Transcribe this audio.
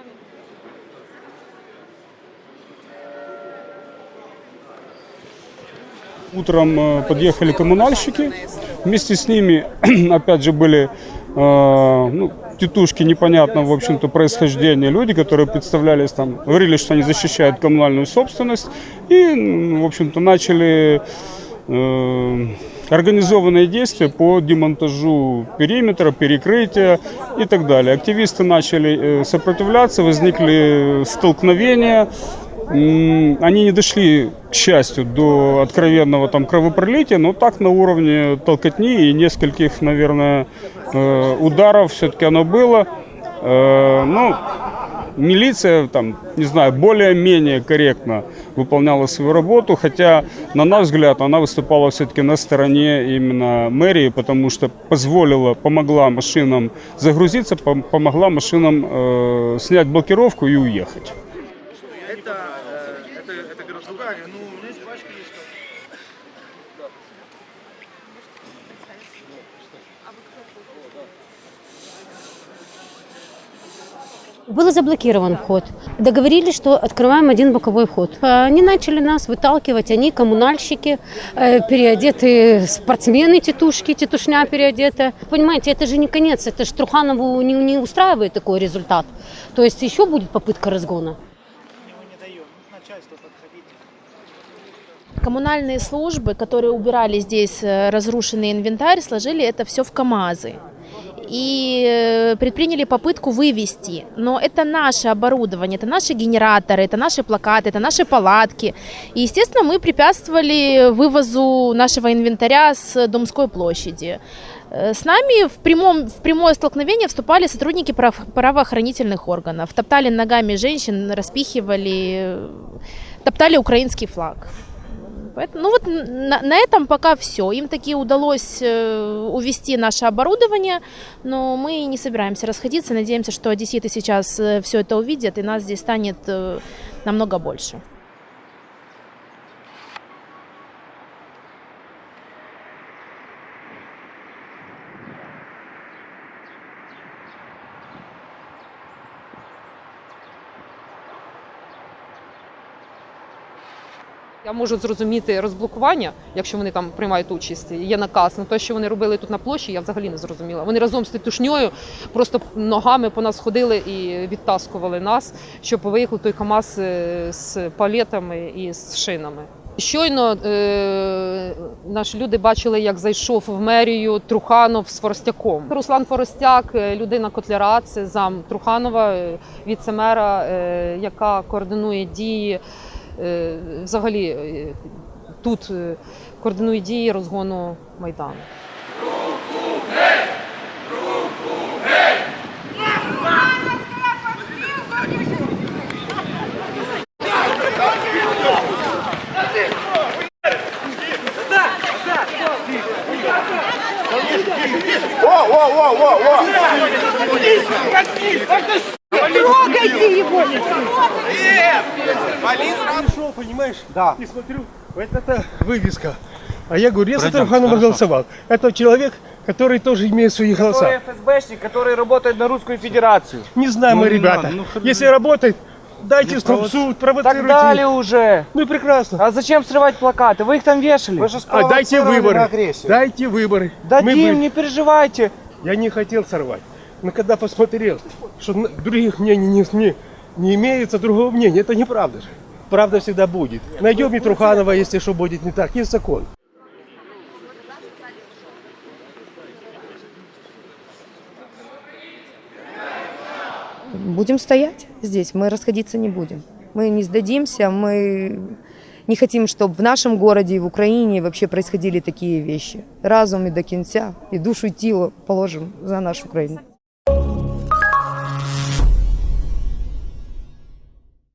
нами. Утром э, подъехали коммунальщики. Вместе с ними, опять же, были э, ну, тетушки непонятного, в общем-то, происхождения. Люди, которые представлялись там, говорили, что они защищают коммунальную собственность. И, в общем-то, начали... Э, организованные действия по демонтажу периметра, перекрытия и так далее. Активисты начали э, сопротивляться, возникли столкновения. Они не дошли, к счастью, до откровенного там кровопролития, но так на уровне толкотни и нескольких, наверное, э, ударов все-таки оно было. Э, Ну, милиция, там, не знаю, более-менее корректно выполняла свою работу, хотя, на наш взгляд, она выступала все-таки на стороне именно мэрии, потому что позволила, помогла машинам загрузиться, пом- помогла машинам э, снять блокировку и уехать. Это, э, это, это городская, ну, у пачка есть. Был заблокирован вход. Договорились, что открываем один боковой вход. А Они начали нас выталкивать, они коммунальщики, э, переодетые спортсмены, тетушки, тетушня переодетая. Понимаете, это же не конец, это ж Труханову не, не устраивает такой результат. То есть еще будет попытка разгона. Коммунальные службы, которые убирали здесь э, разрушенный инвентарь, сложили это все в КАМАЗы и э, предприняли попытку вывести. Но это наше оборудование, это наши генераторы, это наши плакаты, это наши палатки. И, естественно, мы препятствовали вывозу нашего инвентаря с Домской площади. Э, С нами в, прямом, в прямое столкновение вступали сотрудники прав- правоохранительных органов. Топтали ногами женщин, распихивали, э, топтали украинский флаг. Поэтому, ну вот на, на этом пока все. Им таки удалось э, увести наше оборудование, но мы не собираемся расходиться. Надеемся, что одесситы сейчас все это увидят, и нас здесь станет э, намного больше. Я можу зрозуміти розблокування, якщо вони там приймають участь. Є наказ на те, що вони робили тут на площі, я взагалі не зрозуміла. Вони разом з титушньою просто ногами по нас ходили і відтаскували нас, щоб виїхав той КАМАЗ е, з палетами і з шинами. Щойно е, наші люди бачили, як зайшов в мерію Труханов з Форостяком. Руслан Форостяк, е, людина Котляра, це зам Труханова, е, віце-мера, е, яка координує дії Е, взагалі е, тут е, координує дії розгону майдану. Whoa, whoa, whoa, whoa, whoa! Пришел, понимаешь? Да. И смотрю, вот это вывеска. А я говорю, я за Труханова голосовал. Это человек, который тоже имеет свои Который голоса. ФСБшник, который работает на Русскую Федерацию. Не знаем мы, ребята. Если работает, дайте в суд, Так провоцируйте. дали уже. Ну и прекрасно. А зачем срывать плакаты? Вы их там вешали? А дайте выборы. Дайте выборы. Мы Дадим, были- не переживайте. Я не хотел сорвать. Но когда посмотрел, что других мнений не, не, не имеется, другого мнения, это неправда же. Правда всегда будет. Найдем и Труханова, если что будет не так. Есть закон. Будем стоять здесь, мы расходиться не будем. Мы не сдадимся, мы не хотим, чтобы в нашем городе и в Украине вообще происходили такие вещи. Разум и до конца, и душу, и тело положим за нашу Украину.